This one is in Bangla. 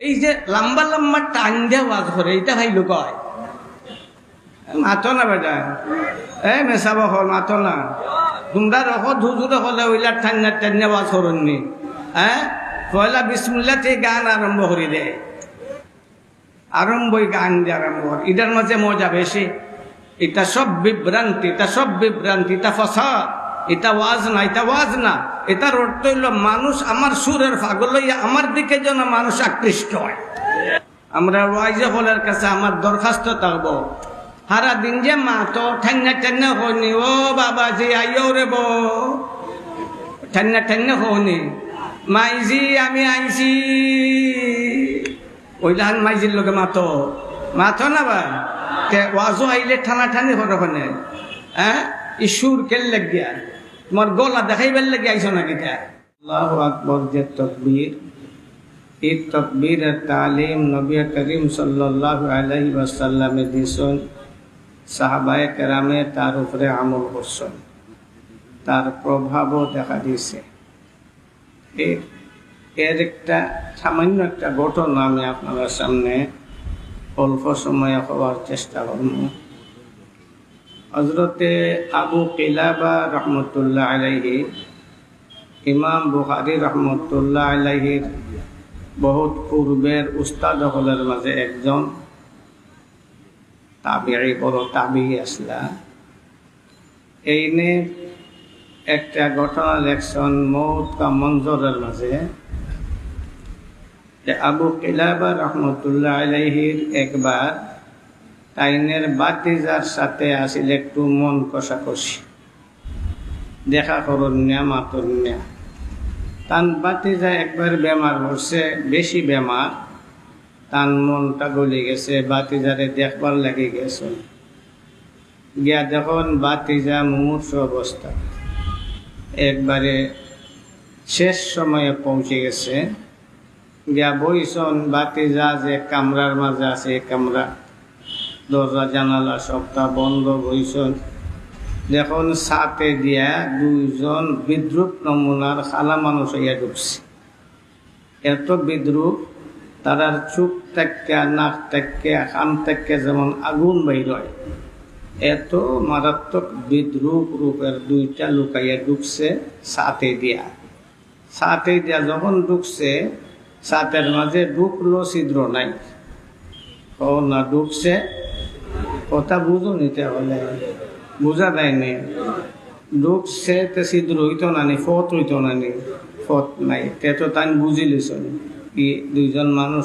এই যে লম্বা লম্বা টান দিয়ে ওয়াজ করে, এটা ভাইলো কয় মাতো না বেটা। এ মেসাব হল মাতো না। তোমরা রখ ধুজুরে হলে ওইলা ঠান্না টান্না ওয়াজ করননি হ্যাঁ পয়লা বিসমুল্লা থেকে গান আরম্ভ করে দেয় আরম্ভই গান দিয়ে আরম্ভ করে। এটার মাঝে মজা বেশি। এটা সব বিভ্রান্তি এটা সব বিভ্রান্তি এটা ফসা এটা ওয়াজ না, এটা ওয়াজ না। এটার অর্থ হইল, মানুষ আমার সুরের ফাগল হইয়া আমার দিকে যেন মানুষ আকৃষ্ট হয়। আমরা ওয়াইজে হলের কাছে আমার দরখাস্ত থাকব। সারা দিন যে মা তো ঠান্না ঠান্না হয়নি, ও বাবা জি আইও রে বো ঠান্না ঠান্না হয়নি। মাইজি, আমি আইছি। ওইলাহান মাইজির লোকে মাতো। মাতো না বা ওয়াজও আইলে ঠানা ঠানি ওখানে হ্যাঁ? ইসুর কেল গিয়া তোমার গলা দেখাইবার লাগি না কিটা আল্লাহ আকবর, যে তকবীর, এই তকবীরের তালিম নবী করিম সাল্লাল্লাহু আলাইহি ওয়াসাল্লামে দিছেন, সাহাবায়ে কেরামে তার উপরে আমল করছেন। তার প্রভাবও দেখা দিয়েছে। এর একটা সামান্য একটা ঘটনা আমি আপনাদের সামনে অল্প সময়ে হওয়ার চেষ্টা করব। হজরতে আবু কিলাবা রহমতুল্লাহ আলাইহি, ইমাম বুখারি রহমতুল্লাহ আলাইহির বহুত পূর্বের উস্তাদ হলের মাঝে একজন তাবিআই বড় তাবি আসলা। এই এইনে একটা ঘটনা লেখছেন মৌত কা মঞ্জরের মাঝে। আবু কিলাবা রহমতুল্লাহ আলাইহির একবার তাইনের বাতিজার সাথে আসিল একটু মন কষাকষি। দেখা করুন না মাতুন না তান বাতিজা একবার বেমার হচ্ছে, বেশি বেমার। তান মনটা গলি গেছে, বাতিজারে দেখবার লাগে গেছে। গিয়া যখন বাতিজা মুমূর্ষ অবস্থা। একবারে শেষ সময়ে পৌঁছে গেছে। গিয়া বইসন বাতিজা যে কামরার মাঝে আছে কামরা। দরজা, জানালা সবটা বন্ধ বইসন দেখুন, সাথে দিয়া দুইজন বিদ্রুপ নমুনার খালা মানুষ হইয়া ঢুকছে। এত বিদ্রুপ তারার চুপ থেকে নাক থেকে খান থেকে যেমন আগুন বাইর হয়। এত মারাত্মক বিদ্রুপ রূপের দুইটা লুকাইয়া ঢুকছে সাথে দিয়া। সাথে দিয়া যখন ঢুকছে, সাথের মাঝে ঢুকলো ছিদ্র নাই। ও না, ঢুকছে। কথা বুঝো নিতে হলে। বোঝা দেয়নি ঢুকছে তে সিদ্ধ হইত নানি ফত হইত নানি ফত নাই। তে তো তাই বুঝিলিস কি দুইজন মানুষ